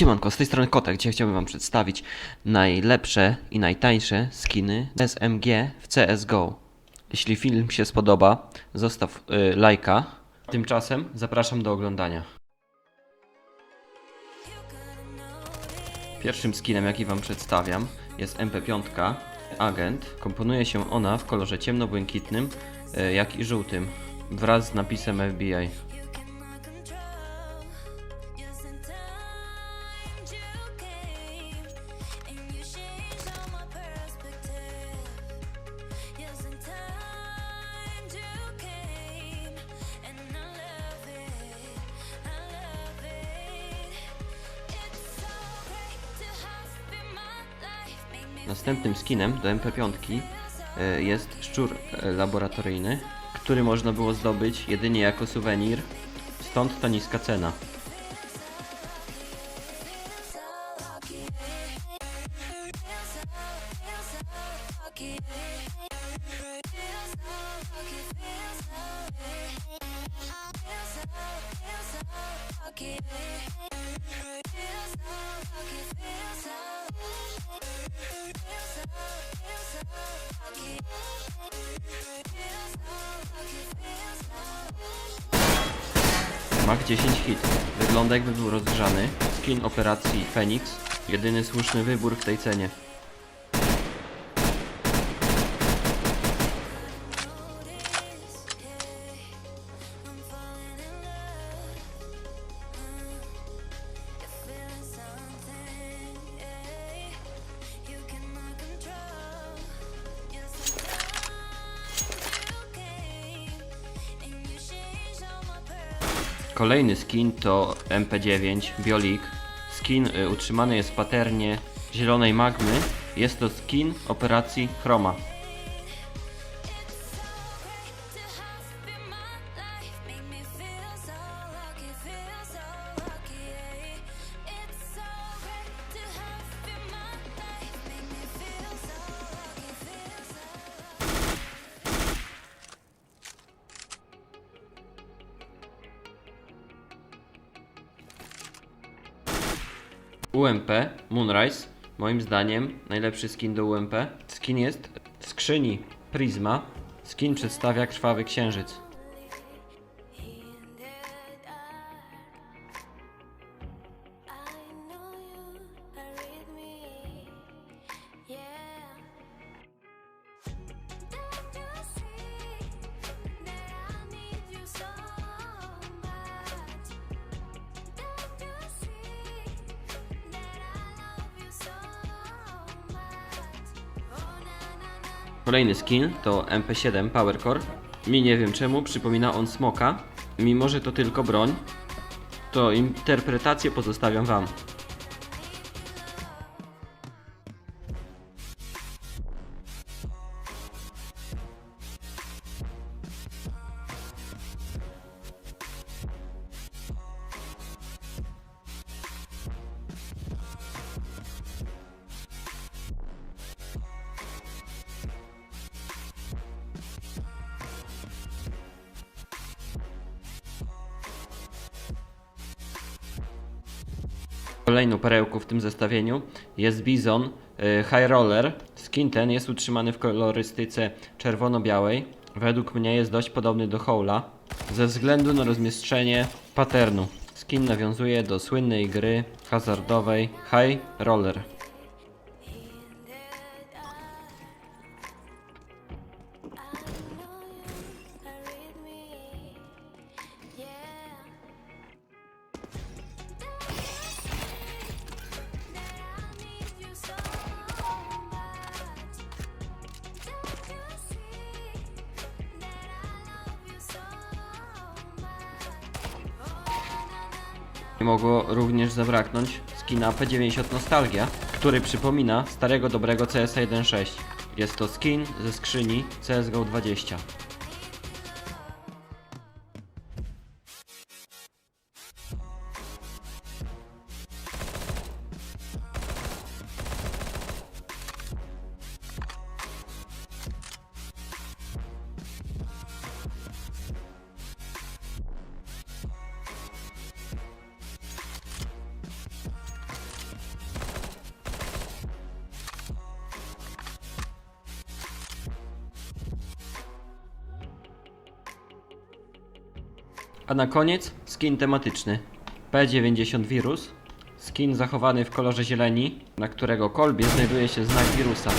Siemanko, z tej strony Kotek, dzisiaj chciałbym wam przedstawić najlepsze i najtańsze skiny SMG w CSGO. Jeśli film się spodoba, zostaw y, lajka. Tymczasem zapraszam do oglądania. Pierwszym skinem, jaki wam przedstawiam, jest MP5 Agent. Komponuje się ona w kolorze ciemnobłękitnym, y, jak i żółtym, wraz z napisem FBI. Następnym skinem do MP5 e, jest szczur e, laboratoryjny, który można było zdobyć jedynie jako suwenir, stąd ta niska cena. Mach 10 hit. Wygląda jakby był rozgrzany. Skin operacji Phoenix. Jedyny słuszny wybór w tej cenie. Kolejny skin to MP9 Biolik. Skin y, utrzymany jest w paternie zielonej magmy. Jest to skin operacji Chroma. UMP Moonrise. Moim zdaniem najlepszy skin do UMP. Skin jest w skrzyni Prisma. Skin przedstawia krwawy księżyc. Kolejny skin to MP7 Powercore. Mi nie wiem czemu przypomina on smoka. Mimo, że to tylko broń, to interpretację pozostawiam wam. Kolejną perełką w tym zestawieniu jest Bizon y, High Roller. Skin ten jest utrzymany w kolorystyce czerwono-białej. Według mnie jest dość podobny do Howla ze względu na rozmieszczenie patternu. Skin nawiązuje do słynnej gry hazardowej High Roller. Nie mogło również zabraknąć skina P90 Nostalgia, który przypomina starego dobrego CS 1.6. Jest to skin ze skrzyni CSGO 20. A na koniec skin tematyczny. P90 wirus. Skin zachowany w kolorze zieleni, na którego kolbie znajduje się znak wirusa.